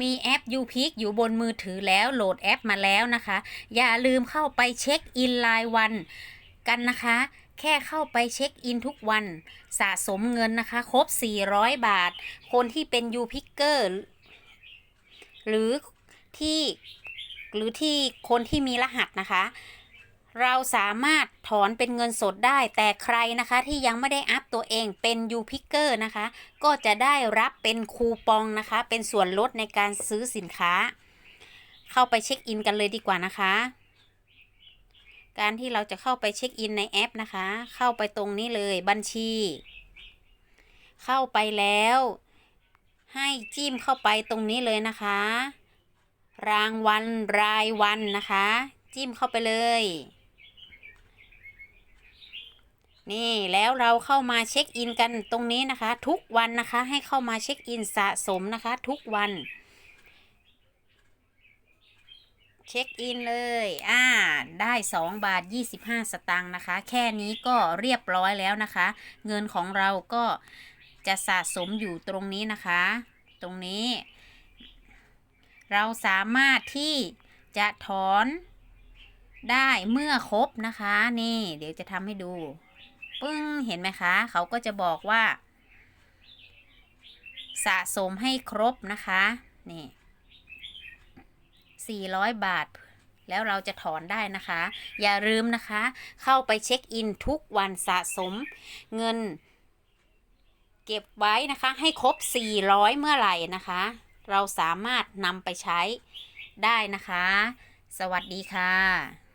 มีแอป u p i c อยู่บนมือถือแล้วโหลดแอปมาแล้วนะคะ อย่าลืมเข้าไปเช็คอินรายวันกันนะคะ แค่เข้าไปเช็คอินทุกวัน สะสมเงินนะคะ ครบ 400 บาท คนที่เป็น u p i c เกอร์หรือที่หรือที่คนที่มีรหัสนะคะ เราสามารถถอนเป็นเงินสดได้แต่ใครนะคะที่ยังไม่ได้อัพตัวเองเป็น u p i c เกอร์นะคะ ก็จะได้รับเป็นคูปองนะคะ เป็นส่วนลดในการซื้อสินค้า เข้าไปเช็คอินกันเลยดีกว่านะคะ การที่เราจะเข้าไปเช็คอินในแอปนะคะ เข้าไปตรงนี้เลยบัญชี เข้าไปแล้ว ให้จิ้มเข้าไปตรงนี้เลยนะคะ รางวัลรายวันนะคะ จิ้มเข้าไปเลย นี่แล้วเราเข้ามาเช็คอินกันตรงนี้นะคะ ทุกวันนะคะให้เข้ามาเช็คอินสะสมนะคะ ทุกวันเช็คอินเลย อ่า ได้ 2 บาท 25 สตางค์นะคะ แค่นี้ก็เรียบร้อยแล้วนะคะ เงินของเราก็จะสะสมอยู่ตรงนี้นะคะ ตรงนี้ เราสามารถที่จะถอนได้เมื่อครบนะคะ นี่ เดี๋ยวจะทำให้ดู ปึ้งเห็นไหมคะ เขาก็จะบอกว่า สะสมให้ครบนะคะ นี่ 400 บาท แล้วเราจะถอนได้นะคะ อย่าลืมนะคะ เข้าไปเช็คอินทุกวันสะสมเงิน เก็บไว้นะคะ ให้ครบ 400 เมื่อไหร่นะคะ เราสามารถนำไปใช้ได้นะคะ สวัสดีค่ะ